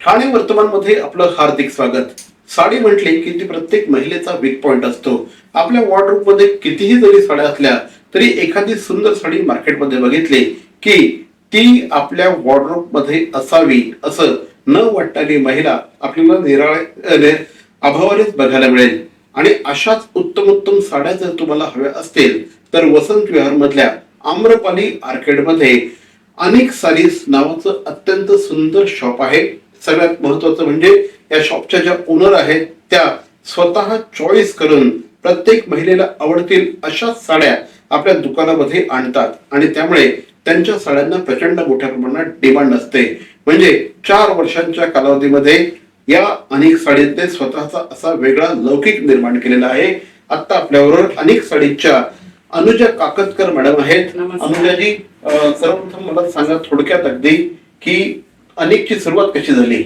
ठाणे वर्तमानमध्ये आपलं हार्दिक स्वागत. साडी म्हटली की ती प्रत्येक महिलेचा वीक पॉइंट असतो. आपल्या वॉर्डरोबमध्ये कितीही जरी साड्या असल्या तरी एखादी सुंदर साडी मार्केटमध्ये बघितली की ती आपल्या वॉर्डरोबमध्ये असावी असं न वाटणारी महिला आपल्याला निराळे अभावानेच बघायला मिळेल. आणि अशाच उत्तम उत्तम साड्या जर तुम्हाला हव्या असतील तर वसंत विहार मधल्या आम्रपाली आर्केडमध्ये अनेक सारीज नावाचं अत्यंत सुंदर शॉप आहे. सगळ्यात महत्वाचं म्हणजे या शॉपच्या ज्या ओनर आहेत त्या स्वतः चॉईस करून प्रत्येक महिलेला आवडतील अशा साड्या आपल्या दुकानामध्ये आणतात. आणि त्यामुळे त्यांच्या साड्यांना प्रचंड मोठ्या प्रमाणात डिमांड असते. म्हणजे चार वर्षांच्या कालावधीमध्ये या अनेक साडींचे स्वतःचा असा वेगळा लौकिक निर्माण केलेला आहे. आता आपल्याबरोबर अनेक साडीच्या अनुजा काकतकर मॅडम आहेत. अनुजाजी सर्वप्रथम मला सांगा थोडक्यात अगदी की अनेकची सुरुवात कशी झाली?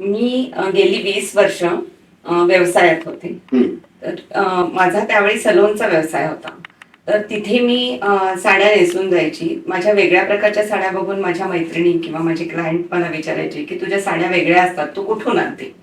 मी अ, गेली वीस वर्ष अ, व्यवसायात होते. हम्म, तर अ, माझा त्यावेळी सलोनचा व्यवसाय होता. तर तिथे मी अ, साड्या नेसून जायची. माझ्या वेगळ्या प्रकारच्या साड्या बघून माझ्या मैत्रिणी किंवा माझे क्लायंट मला विचारायचे की तुझ्या साड्या वेगळ्या असतात. तू कुठून आणते?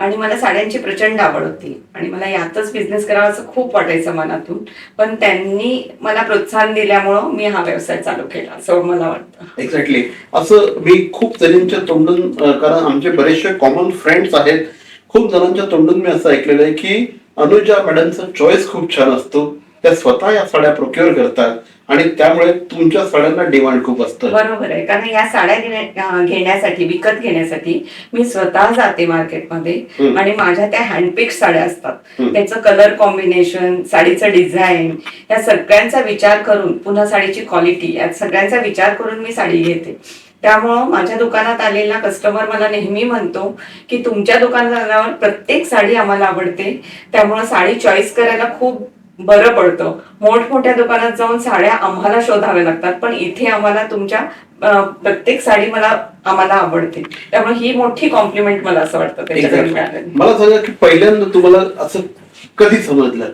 आणि मला साड्यांची प्रचंड आवड होती. आणि मला यातच बिझनेस करावा असं खूप वाटायचं मनातून. पण त्यांनी मला प्रोत्साहन दिल्यामुळं मी हा व्यवसाय चालू केला असं मला वाटतं. एक्झॅक्टली असं मी खूप जणींच्या तोंडून कारण आमचे बरेचसे कॉमन फ्रेंड्स आहेत. खूप जणांच्या तोंडून मी असं ऐकलेलं आहे की अनुजा मॅडमचा चॉईस खूप छान असतो. त्या स्वतः या साड्या प्रोक्युअर करतात. आणि त्यामुळे तुमच्या साड्यांना डिमांड खूप असतं. बरोबर आहे. कारण या साड्या घेण्यासाठी विकत घेण्यासाठी मी स्वतः जाते मार्केटमध्ये. आणि माझ्या त्या हँडपिक साड्या असतात. त्याचं कलर कॉम्बिनेशन साडीचं डिझाईन या सगळ्यांचा विचार करून पुन्हा साडीची क्वालिटी या सगळ्यांचा विचार करून मी साडी घेते. त्यामुळं माझ्या दुकानात आलेला कस्टमर मला नेहमी म्हणतो की तुमच्या दुकानात आल्यावर प्रत्येक साडी आम्हाला आवडते. त्यामुळं साडी चॉईस करायला खूप बरं पडतं. मोठमोठ्या दुकानात जाऊन साड्या आम्हाला शोधाव्या लागतात. पण इथे आम्हाला तुमच्या प्रत्येक साडी मला आम्हाला आवडते. त्यामुळे ही मोठी कॉम्प्लिमेंट मला असं वाटतं त्याच्याकडे. मिळालेली मला सांगा की पहिल्यांदा तुम्हाला असं कधी समजलं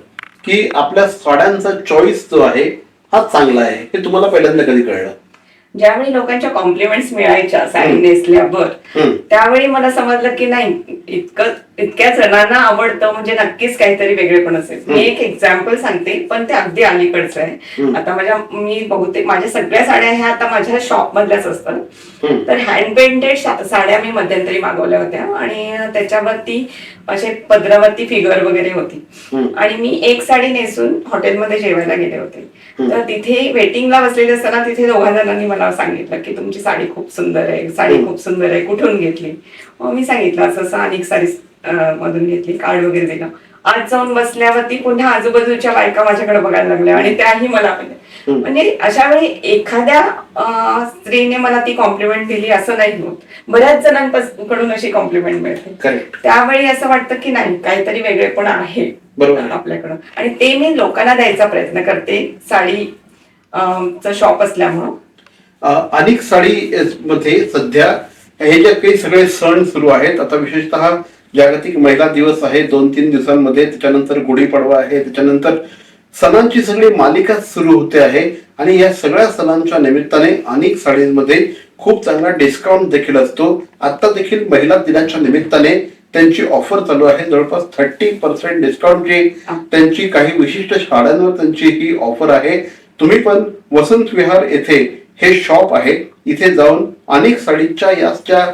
की आपल्या साड्यांचा चॉईस जो आहे हा चांगला आहे? हे तुम्हाला पहिल्यांदा कधी कळलं? ज्यावेळी लोकांच्या कॉम्प्लिमेंट्स मिळायच्या साडी. नेसल्यावर. त्यावेळी मला समजलं की नाही इतकं इतक्या जणांना आवडतं म्हणजे नक्कीच काहीतरी वेगळेपण असेल मी एक एक्झाम्पल सांगते पण ते अगदी अलीकडचं आहे. आता माझ्या मी बहुतेक माझ्या सगळ्या साड्या ह्या आता माझ्या शॉप मधल्याच असतात. तर हँड पेंटेड साड्या मी मध्यंतरी मागवल्या होत्या आणि त्याच्यावरती असे पदरावरती फिगर वगैरे होती. आणि मी एक साडी नेसून हॉटेलमध्ये जेवायला गेले होते. तर तिथे वेटिंगला बसलेले असताना तिथे दोघा जणांनी मला सांगितलं की तुमची साडी खूप सुंदर आहे साडी. खूप सुंदर आहे कुठून घेतली मग मी सांगितलं असं असं अनेक साडी मधून घेतली कार्ड वगैरे दिलं आज जाऊन बसल्यावरती पुन्हा आजूबाजूच्या बायका माझ्याकडे बघायला लागल्या आणि त्याही मला म्हणजे अशा वेळी एखाद्या स्त्रीने मला ती कॉम्प्लिमेंट दिली असं नाही होत. बऱ्याच जणांकडून अशी कॉम्प्लिमेंट मिळते. त्यावेळी असं वाटतं की नाही काहीतरी वेगळेपण आहे बरोबर. आपल्याकडं आणि ते मी लोकांना द्यायचा प्रयत्न करते. साडी शॉप असल्यामुळं. अनेक साडी मध्ये सध्या हे जे काही सगळे सण सुरू आहेत आता विशेषतः जागतिक महिला दिवस आहे. दोन तीन दिवसांमध्ये त्याच्यानंतर गुढीपाडवा आहे. त्याच्यानंतर सणांची सगळी मालिका सुरू होते आहे. आणि या सगळ्या सणांच्या निमित्ताने अनेक साडींमध्ये खूप चांगला डिस्काउंट देखील असतो. आता देखील महिला दिनाच्या निमित्ताने त्यांची ऑफर चालू आहे. जवळपास थर्टी पर्सेंट डिस्काउंटची त्यांची काही विशिष्ट शाळांवर त्यांची ही ऑफर आहे. तुम्ही पण वसंत विहार येथे हे शॉप आहे. इथे जाऊन अनेक साडीच्या याच्या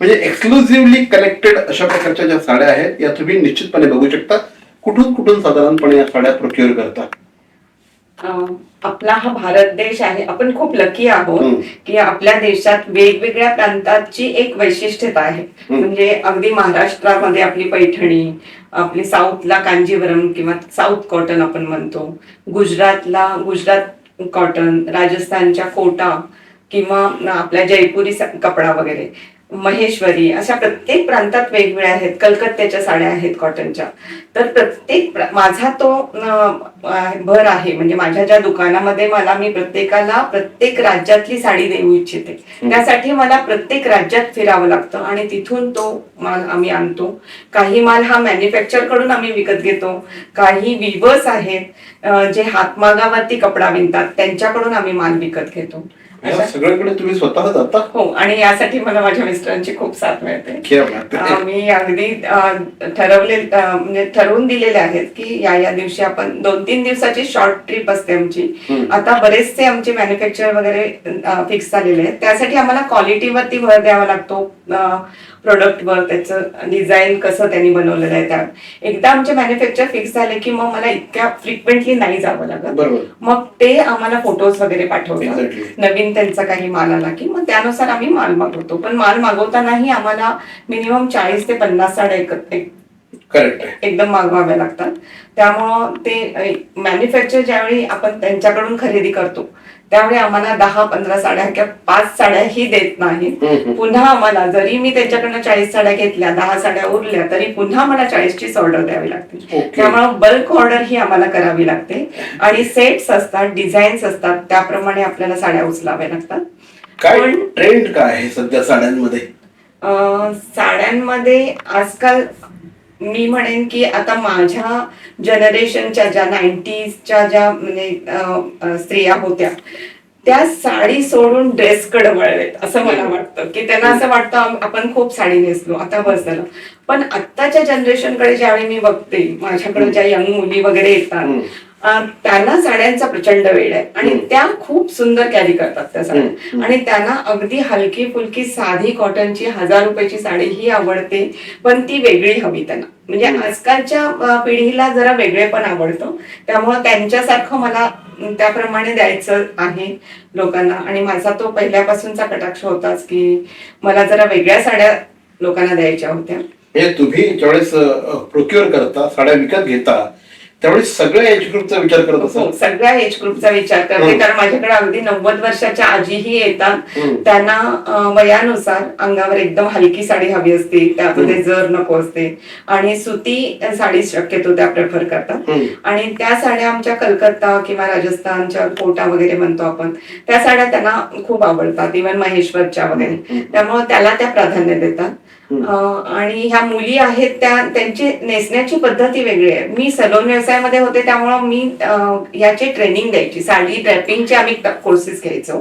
म्हणजे एक्सक्लुझिव्हली कलेक्टेड अशा प्रकारच्या ज्या साड्या आहेत या तुम्ही निश्चितपणे बघू शकता. कुठून कुठून साधारणपणे या साड्या प्रोक्युअर करतात? अं, आपला हा भारत देश आहे. आपण खूप लकी आहोत. की आपल्या देशात वेगवेगळ्या प्रांताची एक वैशिष्ट्यता आहे. म्हणजे अगदी महाराष्ट्रामध्ये आपली पैठणी आपली साऊथला कांजीवरम किंवा साऊथ कॉटन आपण म्हणतो. गुजरातला गुजरात कॉटन राजस्थानच्या कोटा किंवा आपल्या जयपुरी कपडा वगैरे. महेश्वरी अशा प्रत्येक प्रांतात वेगवेगळ्या आहेत. कलकत्त्याच्या साड्या आहेत कॉटनच्या तर प्रत्येक प्र- माझा तो भर आहे. म्हणजे माझ्या ज्या दुकानामध्ये मला मी प्रत्येकाला प्रत्येक राज्यातली साडी देऊ इच्छिते. त्यासाठी मला प्रत्येक राज्यात फिरावं लागतं आणि तिथून तो माल आम्ही आणतो. काही माल हा मॅन्युफॅक्चरकडून आम्ही विकत घेतो. काही विवर्स आहेत जे हातमागावरती कपडा विणतात त्यांच्याकडून आम्ही माल विकत घेतो. या सगळ्याकडे तुम्ही स्वतः जाता? हो आणि यासाठी मला माझ्या मिस्टरांची खूप साथ मिळते. मी अगदी ठरवले म्हणजे ठरवून दिलेले आहेत की या या दिवशी आपण दोन तीन दिवसाची शॉर्ट ट्रिप असते आमची. आता बरेचसे आमचे मॅन्युफॅक्चर वगैरे फिक्स झालेले आहेत. त्यासाठी आम्हाला क्वालिटीवरती भर द्यावा लागतो. प्रोडक्टवर त्याचं डिझाईन कसं त्यांनी बनवलेलं आहे त्या एकदा आमचे मॅन्युफॅक्चर फिक्स झाले की मग मला इतक्या फ्रिक्वेंटली नाही जावं लागत. मग ते आम्हाला फोटोज वगैरे Exactly. नवीन त्यांचा काही माल आला की मग त्यानुसार आम्ही माल मागवतो. पण माल मागवतानाही आम्हाला मिनिमम चाळीस ते पन्नास साड्या एक- एकदम मागवाव्या लागतात. त्यामुळं ते मॅन्युफॅक्चर ज्यावेळी आपण त्यांच्याकडून खरेदी करतो त्यावेळी आम्हाला दहा पंधरा साड्या किंवा पाच साड्याही देत नाहीत. पुन्हा आम्हाला जरी मी त्यांच्याकडनं चाळीस साड्या घेतल्या दहा साड्या उरल्या तरी पुन्हा मला चाळीसचीच ऑर्डर द्यावी लागते. त्यामुळे बल्क ऑर्डर ही आम्हाला करावी लागते. आणि सेट्स असतात डिझाईन्स असतात त्याप्रमाणे आपल्याला साड्या उचलाव्या लागतात. काय ट्रेंड काय आहे सध्या साड्यांमध्ये? साड्यांमध्ये आजकाल मी म्हणेन की आता माझ्या जनरेशनच्या ज्या नाईन्टीजच्या ज्या म्हणजे स्त्रिया होत्या त्या साडी सोडून ड्रेसकडे वळलेत असं मला वाटतं. की त्यांना असं वाटतं आपण खूप साडी नेसलो आता बस झालं. पण आत्ताच्या जनरेशनकडे ज्यावेळी मी बघते माझ्याकडे ज्या यंग मुली वगैरे येतात त्यांना साड्यांचा प्रचंड वेळ आहे. आणि. त्या खूप सुंदर कॅरी करतात त्या साड्या. आणि त्यांना अगदी हलकी फुलकी साधी कॉटनची हजार रुपयाची साडी ही आवडते पण ती वेगळी हवी त्यांना. म्हणजे. आजकालच्या पिढीला जरा वेगळे पण आवडतं. त्यामुळे त्यांच्यासारखं मला त्याप्रमाणे द्यायचं आहे लोकांना. आणि माझा तो पहिल्यापासूनचा कटाक्ष होताच की मला जरा वेगळ्या साड्या लोकांना द्यायच्या होत्या. म्हणजे तुम्ही ज्यावेळेस प्रोक्युअर करता साड्या विकत घेता त्यावेळेस सगळ्या एज ग्रुपचा विचार करत हो, असाल सगळ्या एज ग्रुपचा विचार करते. कारण माझ्याकडे अगदी नव्वद वर्षाच्या आजीही येतात. त्यांना वयानुसार अंगावर एकदम हलकी साडी हवी असते. त्यामध्ये जर नको असते. आणि सुती साडी शक्यतो त्या प्रेफर करतात. आणि त्या साड्या आमच्या कलकत्ता किंवा राजस्थानच्या कोटा वगैरे म्हणतो आपण त्या साड्या त्यांना खूप आवडतात. इव्हन महेश्वरच्या वगैरे. त्यामुळे त्याला त्या प्राधान्य देतात. आणि ह्या मुली आहेत त्या त्यांची नेसण्याची पद्धती वेगळी आहे. मी सलोन व्यवसायामध्ये होते त्यामुळं मी अं, याची ट्रेनिंग द्यायची. साडी ड्रेपिंगचे आम्ही कोर्सेस घ्यायचो.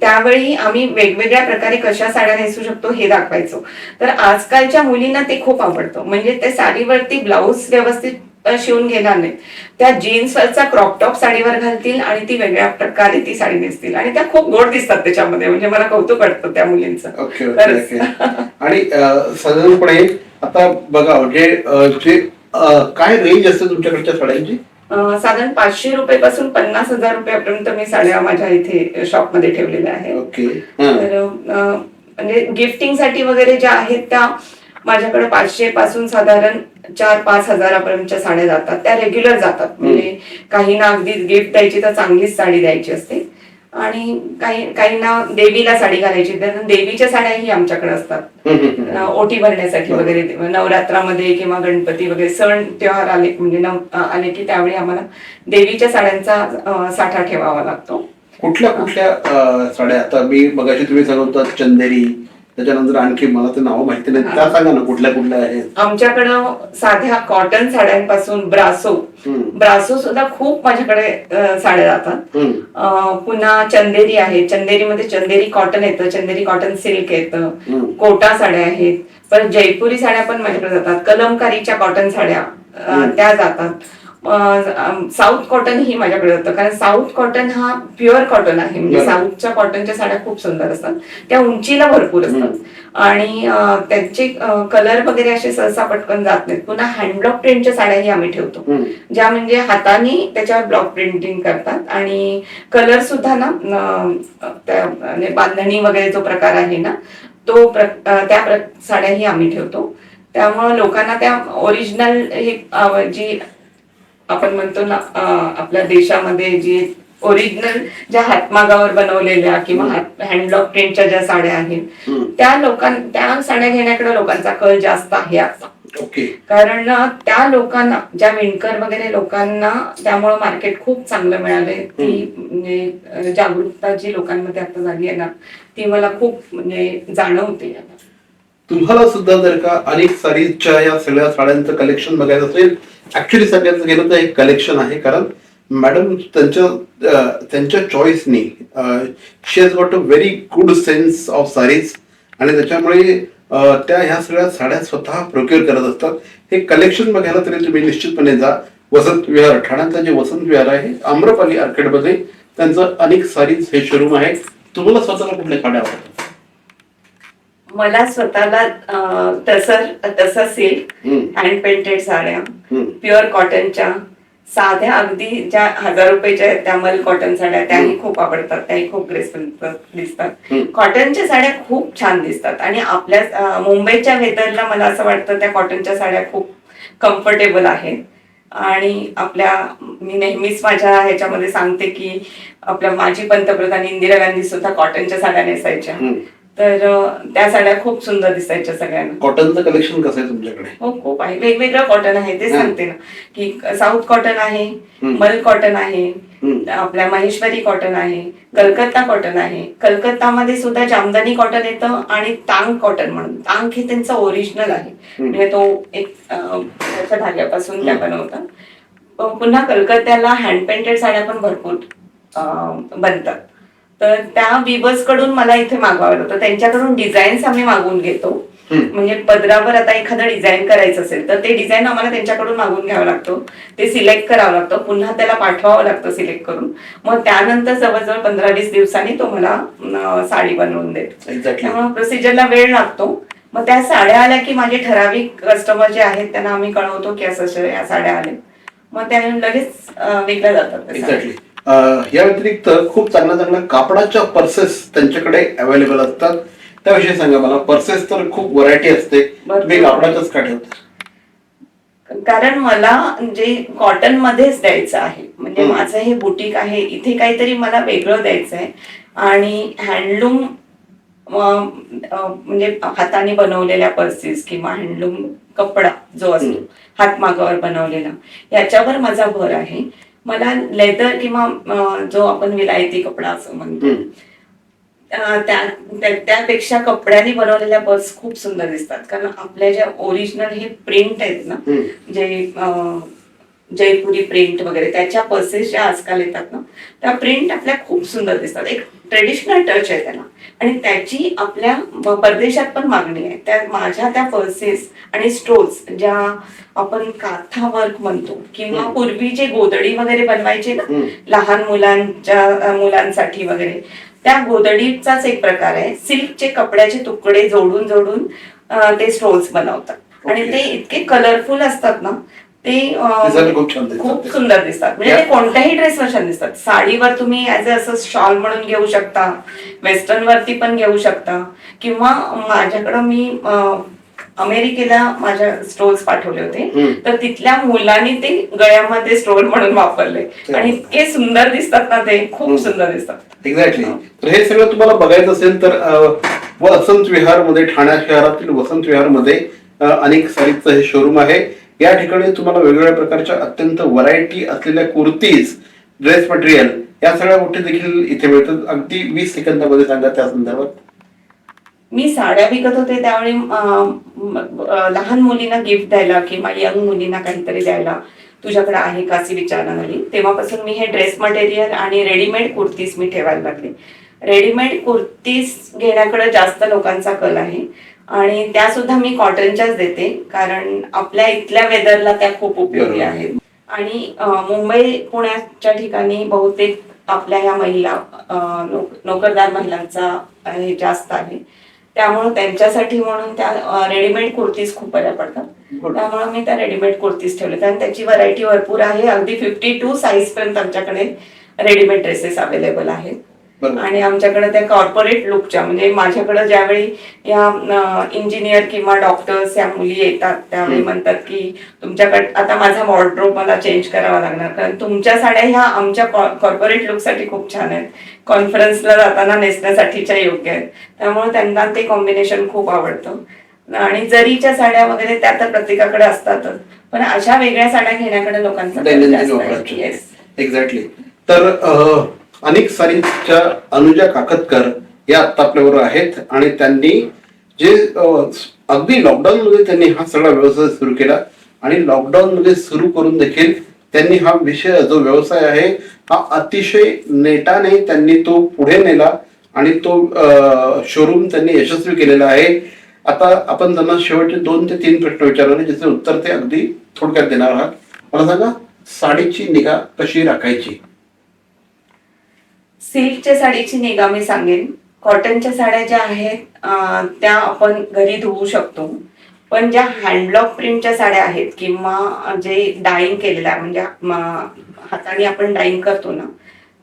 त्यावेळी आम्ही वेगवेगळ्या प्रकारे कशा साड्या नेसू शकतो हे दाखवायचो. तर आजकालच्या मुलींना ते खूप आवडतं. म्हणजे ते साडीवरती ब्लाऊज व्यवस्थित शिवून घेणार नाहीत. त्या जीन्सवरचा क्रॉप टॉप साडीवर घालतील आणि ती वेगळ्या प्रकारे ती साडी नेसतील. आणि त्या खूप गोड दिसतात त्याच्यामध्ये. म्हणजे मला कौतुक वाटतं त्या मुलींचं. आणि साधारणपणे आता बघा म्हणजे काय रेंज असते तुमच्याकडच्या साड्यांची? साधारण पाचशे रुपये पासून पन्नास हजार रुपयापर्यंत मी साड्या माझ्या इथे शॉपमध्ये ठेवलेल्या आहेत. ओके हा. तर म्हणजे गिफ्टिंगसाठी वगैरे ज्या आहेत त्या माझ्याकडे पाचशे पासून साधारण चार पाच हजारापर्यंतच्या साड्या जातात. त्या रेग्युलर जातात. म्हणजे काहींना अगदी गिफ्ट द्यायची तर चांगलीच साडी द्यायची असते. आणि काही काहींना देवीला साडी घालायची. तर देवीच्या साड्याही आमच्याकडे असतात. ओटी भरण्यासाठी वगैरे नवरात्रामध्ये किंवा गणपती वगैरे सण त्योहार आले म्हणजे नव आले की त्यावेळी आम्हाला देवीच्या साड्यांचा साठा ठेवावा लागतो. कुठल्या कुठल्या साड्या? आता मी मगाशी तुम्ही सांगत चंदेरी त्याच्यानंतर आणखी मला ते नाव माहिती नाही त्या सांगा ना कुठल्या कुठल्या आहेत? आमच्याकडं साध्या कॉटन साड्यांपासून ब्रासो. ब्रासो सुद्धा खूप माझ्याकडे अ, साड्या जातात. अ, पुन्हा चंदेरी आहे. चंदेरीमध्ये चंदेरी कॉटन येतं चंदेरी कॉटन सिल्क येतं. हम्म. कोटा साड्या आहेत. परत जयपुरी साड्या पण माझ्याकडे जातात. कलमकारीच्या कॉटन साड्या अ. त्या जातात. साऊथ कॉटन ही माझ्याकडे जातं कारण साऊथ कॉटन हा प्युअर कॉटन आहे. म्हणजे. साऊथच्या कॉटनच्या साड्या खूप सुंदर असतात. त्या उंचीला भरपूर असतात. आणि त्यांचे कलर वगैरे असे सहसा पटकन जात नाहीत. पुन्हा हँडब्लॉक प्रिंटच्या साड्याही आम्ही ठेवतो. ज्या म्हणजे हाताने त्याच्यावर ब्लॉक प्रिंटिंग करतात. आणि कलर सुद्धा ना म्हणजे बांधणी वगैरे जो प्रकार आहे ना तो त्या साड्याही आम्ही ठेवतो. त्यामुळं लोकांना त्या ओरिजिनल हे जी आपण म्हणतो ना आपल्या देशामध्ये जी ओरिजिनल ज्या हातमागावर बनवलेल्या किंवा हँडब्लॉक प्रिंटच्या ज्या साड्या आहेत. त्या लोकां त्या साड्या घेण्याकडे लोकांचा कल जास्त आहे आता. कारण त्या लोकांना ज्या विणकर वगैरे लोकांना त्यामुळे मार्केट खूप चांगलं मिळालंय. ती म्हणजे जागरूकता जी लोकांमध्ये आता झाली आहे ना ती मला खूप म्हणजे जाणवते. तुम्हाला सुद्धा जर का अनेक साडीच्या या सगळ्या साड्यांचं कलेक्शन बघायचं असेल ऍक्च्युली सगळ्यांचं गेलं तर एक कलेक्शन आहे. कारण मॅडम त्यांच्या त्यांच्या चॉईसनी she has got a very good sense of saris आणि त्याच्यामुळे त्या ह्या सगळ्या साड्या स्वतः प्रोक्युअर करत असतात. हे कलेक्शन बघायला तरी तुम्ही निश्चितपणे जा. वसंत विहार ठाण्याचा जे वसंत विहार आहे आम्रपाली आर्केडमध्ये त्यांचं अनेक सारीज हे शोरूम आहे. तुम्हाला स्वतःला कुठल्या साड्या आवडतात? मला स्वतःला तसर तसं सिल्क हँड पेंटेड साड्या. प्युअर कॉटनच्या साध्या अगदी ज्या हजार रुपयाच्या आहेत त्या मल कॉटन साड्या त्याही खूप आवडतात त्याही खूप ग्रेसफुल दिसतात. कॉटनच्या साड्या खूप छान दिसतात आणि आपल्या मुंबईच्या वेदरला मला असं वाटतं त्या कॉटनच्या साड्या खूप कम्फर्टेबल आहेत आणि आपल्या मी नेहमीच माझ्या ह्याच्यामध्ये सांगते की आपल्या माजी पंतप्रधान इंदिरा गांधी सुद्धा कॉटनच्या साड्या नेसायच्या. तर त्या साड्या खूप सुंदर दिसायच्या सगळ्यांना कॉटनचं कलेक्शन कसं आहे तुमच्याकडे हो खूप आहे वेगवेगळं कॉटन आहे ते. सांगते ना की साऊथ कॉटन आहे. मल कॉटन आहे. आपल्या महेश्वरी कॉटन आहे कलकत्ता कॉटन आहे कलकत्तामध्ये सुद्धा जामदानी कॉटन येतं आणि तांग कॉटन म्हणून तांग हे त्यांचं ओरिजिनल आहे. म्हणजे तो एक त्याच्या धाग्यापासून त्या. बनवतात पुन्हा कलकत्त्याला हँड पेंटेड साड्या पण भरपूर बनतात तर त्या विवर्सकडून मला इथे मागवावं लागतं त्यांच्याकडून डिझाईन्स आम्ही मागवून घेतो. म्हणजे पदरावर आता एखादं डिझाईन करायचं असेल तर ते डिझाईन आम्हाला त्यांच्याकडून मागून घ्यावं लागतं. ते सिलेक्ट करावं लागतं. पुन्हा त्याला पाठवावं लागतं सिलेक्ट करून. मग त्यानंतर जवळजवळ पंधरा वीस दिवसांनी तो मला साडी बनवून देतो. त्यामुळे प्रोसिजरला वेळ लागतो. मग त्या साड्या आल्या की माझे ठराविक कस्टमर जे आहेत त्यांना आम्ही कळवतो की असं या साड्या आल्या. मग त्या लगेच विकल्या जातात या व्यतिरिक्त खूप चांगल्या चांगल्या कापडाच्या पर्सेस त्यांच्याकडे अवेलेबल असतात त्याविषयी सांगा मला पर्सेस तर खूप व्हरायटी असते. तुम्ही कापडाच्याच का ठेवता कारण मला जे कॉटन मध्येच द्यायचं आहे म्हणजे. माझं हे बुटीक आहे इथे काहीतरी मला वेगळं द्यायचं आहे आणि हँडलूम म्हणजे हाताने बनवलेल्या पर्सेस किंवा हँडलूम कपडा जो असतो. हातमागावर बनवलेला याच्यावर माझा भर आहे मला लेदर किंवा जो आपण विलायती कपडा असं म्हणतो त्यापेक्षा कपड्याने बनवलेल्या पर्स खूप सुंदर दिसतात कारण आपल्या ज्या ओरिजिनल हे प्रिंट आहेत ना. जे जयपुरी प्रिंट वगैरे त्याच्या पर्सेस ज्या आजकाल येतात ना त्या प्रिंट आपल्या खूप सुंदर दिसतात एक ट्रेडिशनल टच आहे त्याला आणि त्याची आपल्या परदेशात पण मागणी आहे त्या माझ्या त्या पर्सेस आणि स्टोल्स ज्या आपण काथा वर्क म्हणतो किंवा. पूर्वी जे गोदडी वगैरे बनवायचे ना. लहान मुलांच्या मुलांसाठी वगैरे त्या गोदडीचाच एक प्रकार आहे सिल्कचे कपड्याचे तुकडे जोडून जोडून ते स्टोल्स बनवतात आणि. ते इतके कलरफुल असतात ना ते दिसायला खूप. सुंदर दिसतात. म्हणजे ते कोणत्याही ड्रेसवर छान दिसतात. साडीवर तुम्ही ऍज अ असं शॉल म्हणून घेऊ शकता. वेस्टर्न वरती पण घेऊ शकता. किंवा माझ्याकडं मी अमेरिकेला माझ्या स्टोल्स पाठवले होते. तर तिथल्या मुलांनी ते गळ्यामध्ये स्टोल म्हणून वापरले. आणि इतके सुंदर दिसतात ना ते. खूप. सुंदर दिसतात. एक्झॅक्टली तर हे सगळं तुम्हाला बघायचं असेल तर वसंत विहारमध्ये ठाणे शहरातील वसंत विहारमध्ये अनेक सारीचं हे शोरूम आहे. या ठिकाणी तुम्हाला वेगवेगळ्या प्रकारच्या अत्यंत व्हरायटी असलेल्या कुर्तीज ड्रेस मटेरियल या सगळ्या गोष्टी देखील इथे मिळतात. अगदी वीस सेकंदामध्ये सांगा त्या संदर्भात. मी साड्या विकत होते त्यावेळी लहान मुलींना गिफ्ट द्यायला किंवा यंग मुलींना काहीतरी द्यायला तुझ्याकडे आहे का अशी विचारणा झाली तेव्हापासून मी हे ड्रेस मटेरियल आणि रेडीमेड कुर्तीज मी ठेवायला लागले. रेडीमेड कुर्तीज घेण्याकडे जास्त लोकांचा कल आहे. आणि त्या सुद्धा मी कॉटनच्याच देते कारण आपल्या इथल्या वेदरला त्या खूप उपयोगी. आहेत आणि मुंबई पुण्याच्या ठिकाणी बहुतेक आपल्या ह्या महिला नोकरदार महिलांचा हे जास्त आहे त्यामुळे त्यांच्यासाठी म्हणून त्या रेडीमेड कुर्तीज खूप बऱ्या पडतात. त्यामुळे मी त्या रेडीमेड कुर्तीज ठेवले आणि त्याची व्हरायटी भरपूर आहे अगदी फिफ्टी टू साईज पर्यंत आमच्याकडे रेडीमेड ड्रेसेस अवेलेबल आहेत. आणि आमच्याकडे त्या कॉर्पोरेट लुकच्या म्हणजे माझ्याकडे ज्यावेळी या इंजिनियर किंवा डॉक्टर्स या मुली येतात त्यावेळी. म्हणतात की तुमच्याकडे आता माझा वॉर्ड्रोब मला चेंज करावा लागणार. कारण तुमच्या साड्या ह्या आमच्या कॉर्पोरेट लुकसाठी खूप छान आहेत. कॉन्फरन्सला जाताना नेसण्यासाठीच्या योग्य आहेत. त्यामुळे त्यांना ते कॉम्बिनेशन खूप आवडतं. आणि जरीच्या साड्या वगैरे त्या तर प्रत्येकाकडे असतातच. पण अशा वेगळ्या साड्या घेण्याकडे लोकांचा. एक्झॅक्टली तर अनेक सारीच्या अनुजा काकतकर या आत्ता आपल्याबरोबर आहेत आणि त्यांनी जे अगदी लॉकडाऊन मध्ये त्यांनी हा सगळा व्यवसाय सुरू केला आणि लॉकडाऊन मध्ये सुरू करून देखील त्यांनी हा विषय जो व्यवसाय आहे हा अतिशय नेटाने त्यांनी तो पुढे नेला आणि तो शोरूम त्यांनी यशस्वी केलेला आहे. आता आपण त्यांना शेवटचे दोन ते तीन प्रश्न विचारले ज्याचे उत्तर ते अगदी थोडक्यात देणार आहात. मला सांगा साडीची निगा कशी राखायची? सिल्कच्या साडीची निगा मी सांगेन. कॉटनच्या साड्या ज्या आहेत त्या आपण घरी धुवू शकतो. पण ज्या हँडब्लॉक प्रिंटच्या साड्या आहेत किंवा जे डाईंग केलेल्या आहे, म्हणजे हाताने आपण डाईंग करतो ना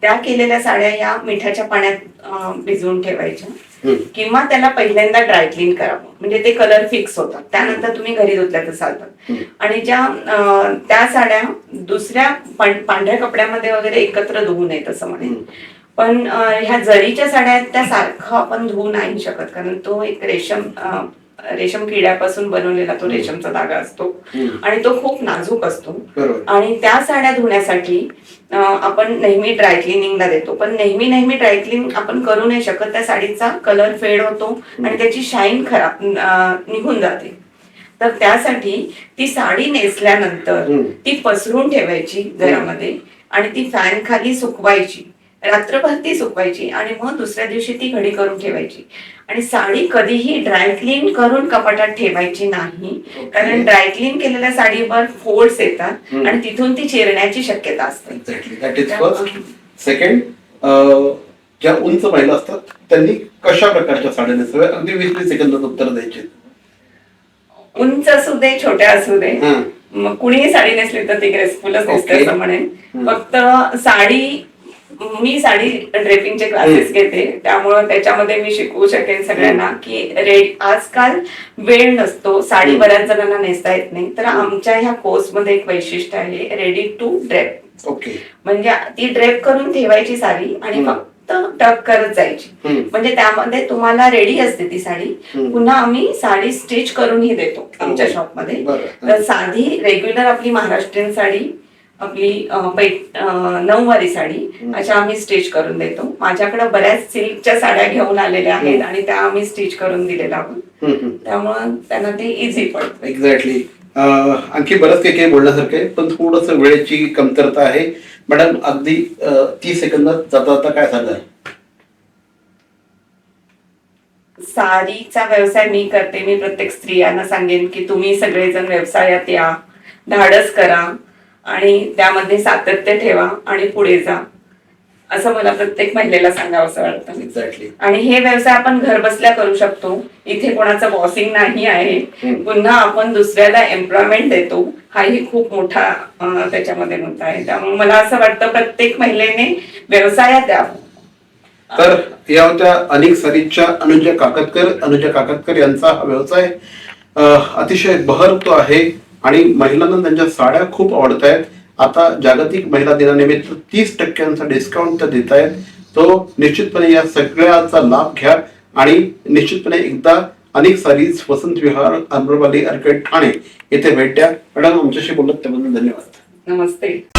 त्या केलेल्या साड्या या मिठाच्या पाण्यात भिजवून ठेवायच्या. किंवा त्याला पहिल्यांदा ड्राय क्लीन करावं. म्हणजे ते कलर फिक्स होतात. त्यानंतर तुम्ही घरी धुतल्या तर चालतात. आणि ज्या त्या साड्या दुसऱ्या पांढऱ्या कपड्यामध्ये वगैरे एकत्र धुवू नयेत असं म्हणेन. पण ह्या जरीच्या साड्या आहेत त्या सारखं आपण धुवू नाही शकत कारण तो एक रेशम रेशम किड्यापासून बनवलेला तो रेशमचा धागा असतो. आणि तो खूप नाजूक असतो. आणि त्या साड्या धुण्यासाठी आपण नेहमी ड्राय क्लिनिंगला देतो. पण नेहमी नेहमी ड्राय क्लीन आपण करू नाही शकत. त्या साडीचा कलर फेड होतो आणि त्याची शाईन खराब निघून जाते. तर त्यासाठी ती साडी नेसल्यानंतर. ती पसरून ठेवायची घरामध्ये आणि ती फॅन खाली सुकवायची. रात्रभर ती सुकवायची आणि मग दुसऱ्या दिवशी ती घडी करून ठेवायची. आणि साडी कधीही ड्राय क्लीन करून कपाटात ठेवायची नाही. कारण ड्राय क्लीन केलेल्या साडीवर फोल्ड्स येतात. आणि तिथून ती चिरण्याची शक्यता असते. Exactly that is first second ज्या उंच महिला असतात त्यांनी कशा प्रकारच्या साड्या नेसाव्या? अगदी वीस वीस सेकंदात उत्तर द्यायचे. उंच असू दे छोट्या असू दे. मग कुणीही साडी नेसली तर ती ग्रेसफुलच दिसते Okay. असं म्हणेन. हम्म. फक्त साडी मी साडी ड्रेपिंगचे क्लासेस. घेते त्यामुळं त्याच्यामध्ये मी शिकवू शकेन सगळ्यांना की रेडी आजकाल वेळ नसतो साडी. बऱ्याच जणांना नेसता येत नाही तर आमच्या ह्या कोर्समध्ये एक वैशिष्ट्य आहे रेडी टू ड्रेप ओके म्हणजे ती ड्रेप करून ठेवायची साडी आणि. फक्त टक करत जायची. म्हणजे त्यामध्ये तुम्हाला रेडी असते ती साडी. पुन्हा आम्ही साडी स्टिच करूनही देतो आमच्या हो. शॉपमध्ये बरं. तर साधी रेग्युलर आपली महाराष्ट्रीयन साडी आपली पैठ नऊवारी साडी. अशा आम्ही स्टिच करून देतो. माझ्याकडे बऱ्याच सिल्कच्या साड्या घेऊन आलेल्या आहेत. आणि त्या आम्ही स्टिच करून दिलेल्या आहोत. त्यामुळं त्यांना ते इझी पडतं. एक्झॅक्टली आणखी बरंच काही काही बोलण्यासारखं आहे पण थोडस वेळेची कमतरता आहे. मॅडम अगदी तीस सेकंदात जाता जाता काय सांगाल? साडीचा व्यवसाय मी करते. मी प्रत्येक स्त्रियांना सांगेन की तुम्ही सगळेजण व्यवसायात या. धाडस करा. आणि त्यामध्ये सातत्य ठेवा आणि पुढे जा. असं मला प्रत्येक महिलेला सांगावं असं वाटतं. एक्झॅक्टली आणि हे व्यवसाय आपण घर बसल्या करू शकतो. इथे कोणाचं बॉसिंग नाही आहे. पुन्हा आपण दुसऱ्याला एम्प्लॉयमेंट देतो. हाही खूप मोठा त्याच्यामध्ये मुद्दा आहे. त्यामुळे मला असं वाटतं प्रत्येक महिलेने व्यवसायात यावं तर या होत्या अनेक सारीच्या अनुजा काकतकर. अनुजा काकतकर यांचा हा व्यवसाय अतिशय बहरतो आहे. आणि महिलांना त्यांच्या साड्या खूप आवडत आहेत आता जागतिक महिला दिनानिमित्त तीस टक्क्यांचा डिस्काउंट तर देत आहेत तो निश्चितपणे या सगळ्याचा लाभ घ्या आणि निश्चितपणे एकदा अनेक सारी वसंत विहार अमरवाली आर्केड ठाणे येथे भेट द्या. मॅडम आमच्याशी बोलत त्याबद्दल धन्यवाद. नमस्ते.